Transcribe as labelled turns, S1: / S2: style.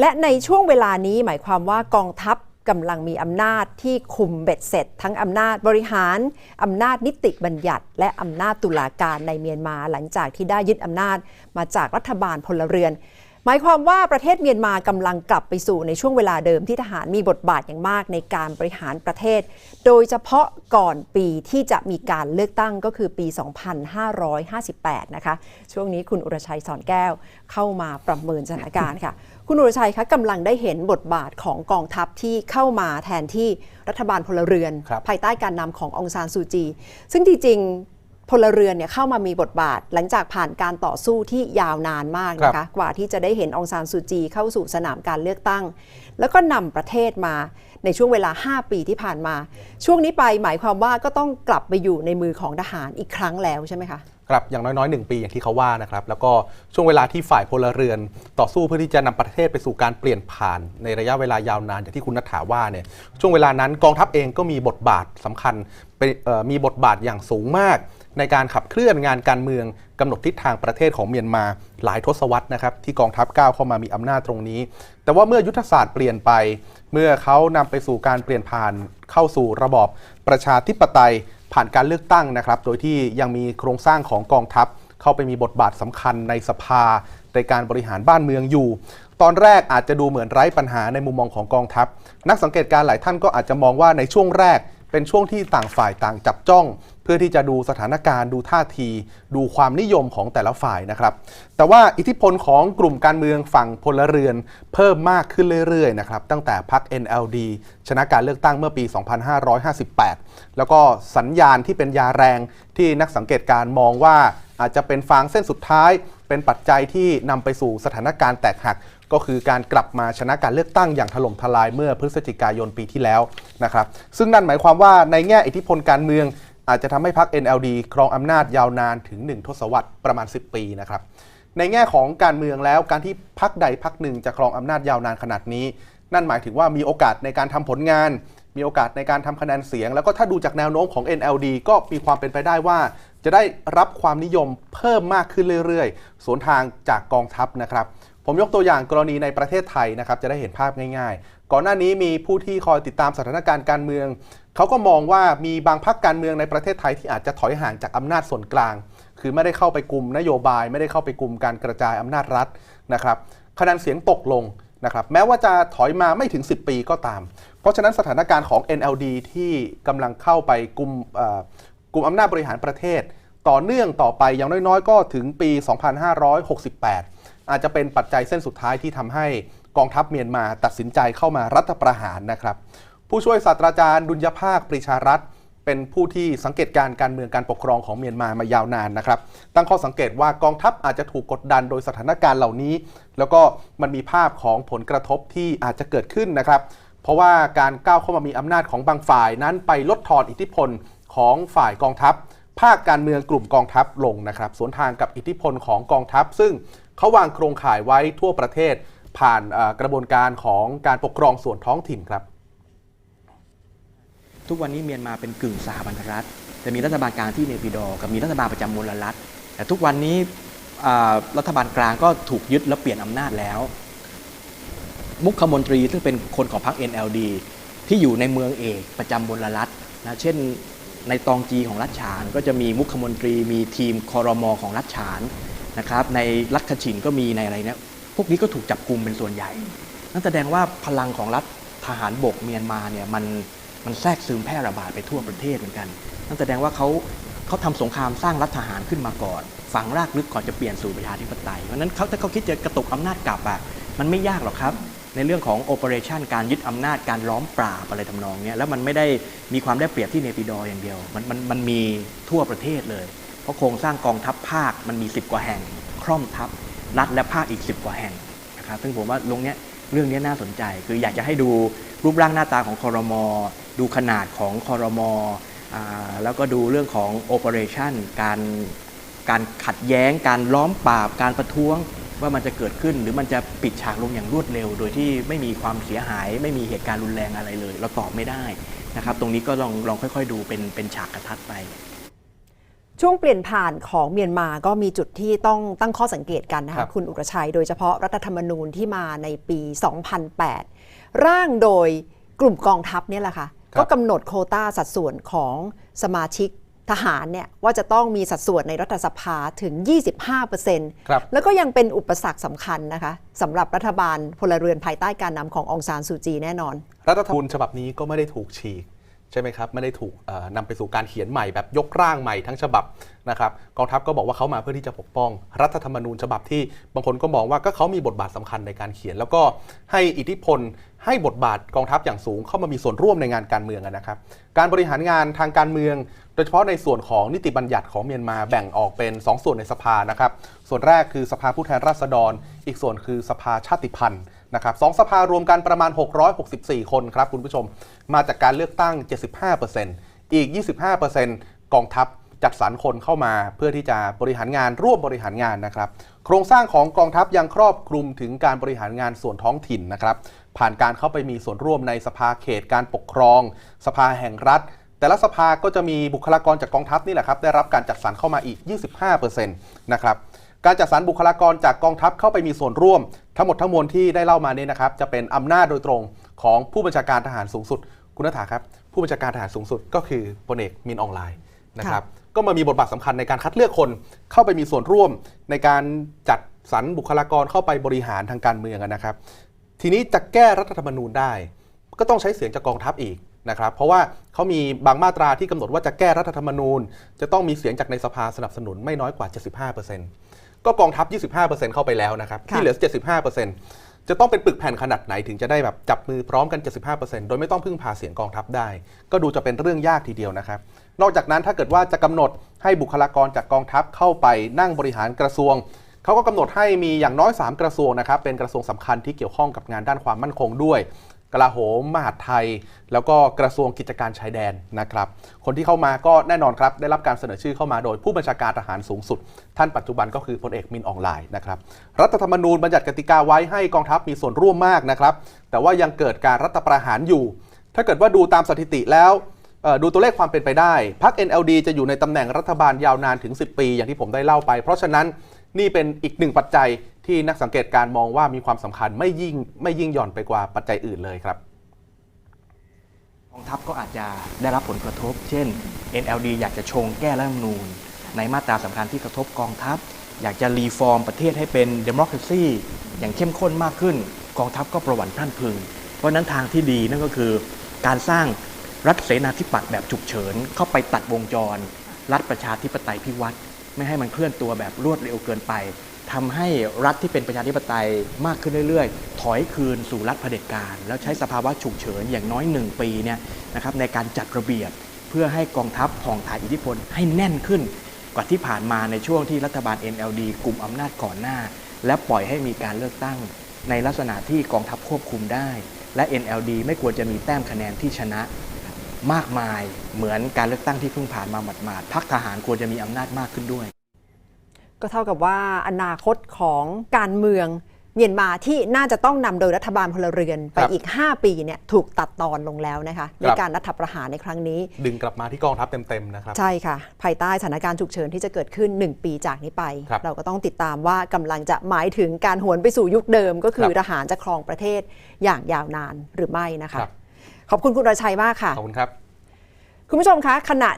S1: และในช่วงเวลานี้หมายความว่ากองทัพกำลังมีอำนาจที่คุมเบ็ดเสร็จ ทั้งอำนาจบริหารอำนาจนิติบัญญัติ และอำนาจตุลาการในเมียนมาหลังจากที่ได้ยึดอำนาจมาจากรัฐบาลพลเรือน หมายความว่าประเทศเมียนมากำลังกลับไปสู่ในช่วงเวลาเดิมที่ทหารมีบทบาทอย่างมากในการบริหารประเทศ โดยเฉพาะก่อนปีที่จะมีการเลือกตั้งก็คือปี 2558 นะคะ ช่วงนี้คุณอุรชัยสอนแก้วเข้ามาประเมินสถานการณ์ค่ะ คุณอุรชัยคะกำลังได้เห็นบทบาทของกองทัพที่เข้ามาแทนที่รัฐบาลพลเรือน
S2: ครับ
S1: ภายใต้การนำขององซานซูจี ซึ่งจริงๆ พลเรือนเนี่ยเข้ามามีบทบาท หลังจากผ่านการต่อสู้ที่ยาวนานมากนะ
S2: ครั
S1: คะ
S2: บ
S1: กว่าที่จะได้เห็นองซานซูจีเข้าสู่สนามการเลือกตั้ง แล้วก็นำประเทศมาในช่วงเวลา 5 ปีที่ผ่านมา ช่วงนี้ไปหมายความว่าก็ต้องกลับไปอยู่ในมือของทหารอีกครั้งแล้วใช่ไหมคะ
S2: ครับอย่างน้อยๆ 1 ปีอย่างที่เขาว่านะครับแล้วก็ช่วงเวลาที่ฝ่ายพลเรือนต่อสู้เพื่อที่จะนำประเทศไปสู่การเปลี่ยนผ่านในระยะเวลายาวนานอย่างที่คุณนัทถาว่าเนี่ยช่วงเวลานั้นกองทัพเองก็มีบทบาทสำคัญมีบทบาทอย่างสูงมาก ในการขับเคลื่อนงานการเมืองกำหนดทิศทางประเทศของเมียนมาหลายทศวรรษนะครับที่กองทัพก้าวเข้ามามีอำนาจตรงนี้ แต่ว่าเมื่อยุทธศาสตร์เปลี่ยนไป เมื่อเขานำไปสู่การเปลี่ยนผ่าน เข้าสู่ระบอบประชาธิปไตยผ่านการเลือกตั้งนะครับ โดยที่ยังมีโครงสร้างของกองทัพ เข้าไปมีบทบาทสำคัญในสภาในการบริหารบ้านเมืองอยู่ ตอนแรกอาจจะดูเหมือนไร้ปัญหาในมุมมองของกองทัพ นักสังเกตการหลายท่านก็อาจจะมองว่าในช่วงแรก เป็นช่วงที่ต่างฝ่ายต่างจับจ้อง เพื่อที่จะดูสถานการณ์ ดูท่าที ดูความนิยมของแต่ละฝ่ายนะครับ แต่ว่าอิทธิพลของกลุ่มการเมืองฝั่งพลเรือน เพิ่มมากขึ้นเรื่อยๆนะครับตั้งแต่พรรค NLD ชนะการเลือกตั้งเมื่อปี 2558 แล้วก็สัญญาณที่เป็นยาแรงที่นักสังเกตการมองว่าอาจจะเป็นฟางเส้นสุดท้าย เป็นปัจจัยที่นำไปสู่สถานการณ์แตกหัก ก็คือการกลับมาชนะการเลือกตั้งอย่างถล่มทลายเมื่อพฤศจิกายนปีที่แล้วนะครับซึ่งนั่นหมายความว่าในแง่อิทธิพลการเมือง อาจจะทำให้พรรค NLD ครองอำนาจยาวนานถึง 1 ทศวรรษประมาณ 10 ปีนะครับในแง่ของการเมืองแล้วการที่พรรคใดพรรคหนึ่งจะครองอำนาจยาวนานขนาดนี้ นั่นหมายถึงว่ามีโอกาสในการทำผลงานมีโอกาสในการทำคะแนนเสียง แล้วก็ถ้าดูจากแนวโน้มของ NLD ก็มีความเป็นไปได้ว่า จะได้รับความนิยมเพิ่มมากขึ้นเรื่อยๆ สวนทางจากกองทัพนะครับ ผมยกตัวอย่างกรณีในประเทศไทยนะครับจะได้เห็นภาพง่าย ๆ ก่อนหน้านี้มีผู้ที่คอยติดตามสถานการณ์การเมือง เขาก็มองว่ามีบางพรรคการเมืองในประเทศไทยที่อาจจะถอยห่างจากอำนาจส่วนกลาง คือไม่ได้เข้าไปกลุ่มนโยบาย ไม่ได้เข้าไปกลุ่มการกระจายอำนาจรัฐนะครับคะแนนเสียงตกลงนะครับแม้ว่าจะถอยมาไม่ถึง 10 ปีก็ตาม เพราะฉะนั้นสถานการณ์ของ NLD ที่กำลังเข้าไปกลุ่มกลุ่มอำนาจบริหารประเทศ ต่อเนื่องต่อไปอย่างน้อยๆ ก็ถึงปี 2568 อาจจะเป็นปัจจัยเส้นสุดท้ายที่ทำให้กองทัพเมียนมาตัดสินใจเข้ามารัฐประหารนะครับ ผู้ช่วยศาสตราจารย์ดุลยภาคปรีชารัตเป็นผู้ที่สังเกตการณ์การเมืองการปกครองของเมียนมามายาวนานนะครับ ตั้งข้อสังเกตว่ากองทัพอาจจะถูกกดดันโดยสถานการณ์เหล่านี้ แล้วก็มันมีภาพของผลกระทบที่อาจจะเกิดขึ้นนะครับ เพราะว่าการก้าวเข้ามามีอำนาจของบางฝ่ายนั้นไปลดทอนอิทธิพลของฝ่ายกองทัพ ภาคการเมืองกลุ่มกองทัพลงนะครับ สวนทางกับอิทธิพลของกองทัพ ซึ่ง เขาวางโครงข่ายไว้ทั่วประเทศ ผ่านกระบวนการของการปกครองส่วนท้องถิ่นครับ
S3: ทุกวันนี้เมียนมาเป็นกึ่งสหพันธรัฐจะมีรัฐบาลกลางที่เนปิดอกับมีรัฐบาลประจำมลรัฐ แต่ทุกวันนี้รัฐบาลกลางก็ถูกยึดและเปลี่ยนอำนาจแล้ว มุขมนตรีซึ่งเป็นคนของพรรค NLD ที่อยู่ในเมืองเอกประจำมลรัฐนะเช่นในตองจีของรัฐฉานก็จะมีมุขมนตรีมีทีมคอรมอของรัฐฉาน นะครับในรัฐขชินก็มีในอะไรเนี่ยพวกนี้ก็ถูกจับกลุ่มเป็นส่วนใหญ่ นั่นแสดงว่าพลังของรัฐทหารบกเมียนมาเนี่ยมันมันแทรกซึมแพร่ระบาดไปทั่วประเทศเหมือนกัน นั่นแสดงว่าเขาเขาทำสงครามสร้างรัฐทหารขึ้นมาก่อนฝังรากลึกก่อนจะเปลี่ยนสู่ประชาธิปไตย เพราะนั้นเขาถ้าเขาคิดจะกระตุกอำนาจกลับอะมันไม่ยากหรอกครับ ในเรื่องของโอเปอเรชันการยึดอำนาจการล้อมปราบอะไรทำนองนี้แล้วมันไม่ได้มีความได้เปรียบที่เนปิดออย่างเดียว มันมันมันมีทั่วประเทศเลย เพราะโครงสร้างกองทัพภาคมันมี 10 กว่าแห่ง คร่อมทัพรัฐและภาคอีก 10 กว่าแห่งนะครับซึ่งผมว่าตรงเนี้ยเรื่องนี้น่าสนใจ คืออยากจะให้ดูรูปร่างหน้าตาของคอรมอดูขนาดของคอรมอ่าแล้วก็ดูเรื่องของโอเปอเรชันการการขัดแย้ง การล้อมปราบ การประท้วงว่ามันจะเกิดขึ้น หรือมันจะปิดฉากลงอย่างรวดเร็ว โดยที่ไม่มีความเสียหาย ไม่มีเหตุการณ์รุนแรงอะไรเลย เราตอบไม่ได้นะครับ ตรงนี้ก็ลองลองค่อย ๆ ดูเป็นเป็นฉากกระทัดไป
S1: ช่วงเปลี่ยนผ่านของเมียนมาก็มีจุดที่ต้องตั้งข้อสังเกตกันนะ
S2: ครั
S1: คะ
S2: บ
S1: คุณอุรชัย โดยเฉพาะรัฐธรรมนูญที่มาในปี 2008 ร่างโดยกลุ่มกองทัพเนี่ยแหละค่ะก็กำหนดโควต้าสัดส่วนของสมาชิกทหารเนี่ยว่าจะต้องมีสัดส่วนในรัฐสภาถึง 25%
S2: ครับ
S1: แล้วก็ยังเป็นอุปสรรคสำคัญนะคะสำหรับรัฐบาลพลเรือนภายใต้การนำขององซานซูจีแน่นอน
S2: รัฐธรรมนูญฉบับนี้ก็ไม่ได้ถูกฉีก ใช่ไหมครับไม่ได้ถูกเอ่อนำไปสู่การเขียนใหม่แบบยกร่างใหม่ทั้งฉบับนะครับกองทัพก็บอกว่าเขามาเพื่อที่จะปกป้อง รัฐธรรมนูญฉบับที่บางคนก็มองว่าก็เขามีบทบาทสำคัญในการเขียน แล้วก็ให้อิทธิพลให้บทบาทกองทัพอย่างสูงเข้ามามีส่วนร่วมในงานการเมืองนะครับ การบริหารงานทางการเมือง โดยเฉพาะในส่วนของนิติบัญญัติของเมียนมาแบ่งออกเป็น 2 ส่วนในสภานะครับส่วนแรกคือสภาผู้แทนราษฎร อีกส่วนคือสภาชาติพันธุ์ นะครับสองสภารวมกันประมาณ 664 คนครับคุณผู้ชม มาจากการเลือกตั้ง 75%อีก 25%กองทัพจัดสรรคนเข้ามาเพื่อที่จะบริหารงานร่วมบริหารงานนะครับ โครงสร้างของกองทัพยังครอบคลุมถึงการบริหารงานส่วนท้องถิ่นนะครับ ผ่านการเข้าไปมีส่วนร่วมในสภาเขตการปกครอง สภาแห่งรัฐ แต่ละสภาก็จะมีบุคลากรจากกองทัพนี่แหละครับได้รับการจัดสรรเข้ามาอีก 25%นะครับ การจัดสรรบุคลากรจากกองทัพเข้าไปมีส่วนร่วม ทั้งหมดทั้งมวลที่ได้เล่ามานี้นะครับจะเป็นอำนาจโดยตรงของผู้บัญชาการทหารสูงสุด คุณนัฐาครับ ผู้บัญชาการทหารสูงสุดก็คือพลเอกมินอองไลน์นะครับก็มามีบทบาทสำคัญในการคัดเลือกคนเข้าไปมีส่วนร่วมในการจัดสรรบุคลากรเข้าไปบริหารทางการเมืองอะนะครับ ทีนี้จะแก้รัฐธรรมนูญได้ ก็ต้องใช้เสียงจากกองทัพอีกนะครับเพราะว่าเขามีบางมาตราที่กำหนดว่าจะแก้รัฐธรรมนูญ จะต้องมีเสียงจากในสภาสนับสนุนไม่น้อยกว่า 75% ก็กองทัพ 25%เข้าไปแล้วนะครับ
S1: ค่ะ
S2: ที่เหลือ 75%จะต้องเป็นปึกแผ่นขนาดไหนถึงจะได้แบบจับมือพร้อมกัน 75%โดยไม่ต้องพึ่งพาเสียงกองทัพได้ ก็ดูจะเป็นเรื่องยากทีเดียวนะครับ นอกจากนั้นถ้าเกิดว่าจะกำหนดให้บุคลากรจากกองทัพเข้าไปนั่งบริหารกระทรวงเขาก็กำหนดให้มีอย่างน้อย 3 กระทรวงนะครับเป็นกระทรวงสำคัญที่เกี่ยวข้องกับงานด้านความมั่นคงด้วย กลาโหม มหาดไทย แล้วก็กระทรวงกิจการชายแดนนะครับ คนที่เข้ามาก็แน่นอนครับ ได้รับการเสนอชื่อเข้ามาโดยผู้บัญชาการทหารสูงสุด ท่านปัจจุบันก็คือพลเอกมินอองไลน์นะครับ รัฐธรรมนูญบัญญัติกติกาไว้ให้กองทัพมีส่วนร่วมมากนะครับ แต่ว่ายังเกิดการรัฐประหารอยู่ ถ้าเกิดว่าดูตามสถิติแล้วดูตัวเลขความเป็นไปได้พรรค NLD จะอยู่ในตำแหน่งรัฐบาลยาวนานถึง 10 ปี อย่างที่ผมได้เล่าไป เพราะฉะนั้นนี่เป็นอีกหนึ่งปัจจัย ที่นักสังเกตการมองว่ามีความสำคัญไม่ยิ่งไม่ยิ่งหย่อนไปกว่าปัจจัยอื่นเลยครับ
S3: กองทัพก็อาจจะได้รับผลกระทบ เช่น NLD อยากจะชงแก้รัฐธรรมนูญ ในมาตราสำคัญที่กระทบกองทัพ อยากจะรีฟอร์มประเทศให้เป็นเดโมคราซีอย่างเข้มข้นมากขึ้น กองทัพก็ประวัติพรั่นพึง เพราะนั้นทางที่ดีนั่นก็คือการสร้างรัฐเสนาธิปัตย์แบบฉุกเฉิน เข้าไปตัดวงจร รัฐประชาธิปไตยพิวัตรไม่ให้มันเคลื่อนตัวแบบรวดเร็วเกินไป ทำให้รัฐที่เป็นประชาธิปไตยมากขึ้นเรื่อยๆ ถอยคืนสู่รัฐเผด็จการ แล้วใช้สภาวะฉุกเฉินอย่างน้อยหนึ่งปีเนี่ยนะครับในการจัดระเบียบเพื่อให้กองทัพผ่องถ่ายอิทธิพลให้แน่นขึ้น กว่าที่ผ่านมาในช่วงที่รัฐบาล NLD กลุ่มอำนาจก่อนหน้า และปล่อยให้มีการเลือกตั้ง ในลักษณะที่กองทัพควบคุมได้ และ NLD ไม่ควรจะมีแต้มคะแนนที่ชนะมากมายเหมือนการเลือกตั้งที่เพิ่งผ่านมาหมาดๆพรรคทหารควรจะมีอำนาจมากขึ้นด้วย
S1: ก็เท่ากับว่าอนาคตของการเมืองเมียนมาที่น่าจะต้องนำโดยรัฐบาลพลเรือนไป
S2: ครับ
S1: อีก 5 ปีเนี่ยถูกตัดตอนลงแล้วนะคะใน
S2: ครับ
S1: การรัฐประหารในครั้งนี้
S2: ดึงกลับมาที่กองทัพเต็มๆนะครับ
S1: ใช่ค่ะ ภายใต้สถานการณ์ฉุกเฉินที่จะเกิดขึ้น 1 ปีจากนี้ไป
S2: ครับ
S1: เราก็ต้องติดตามว่ากำลังจะหมายถึงการหวนไปสู่ยุคเดิม ก็คือ
S2: ครับ
S1: ทหารจะครองประเทศอย่างยาวนานหรือไม่นะคะ
S2: ครับ
S1: ขอบคุณคุณรชัยมากค่ะ
S2: ขอบคุณครับ
S1: คุณผู้ชมคะขณะ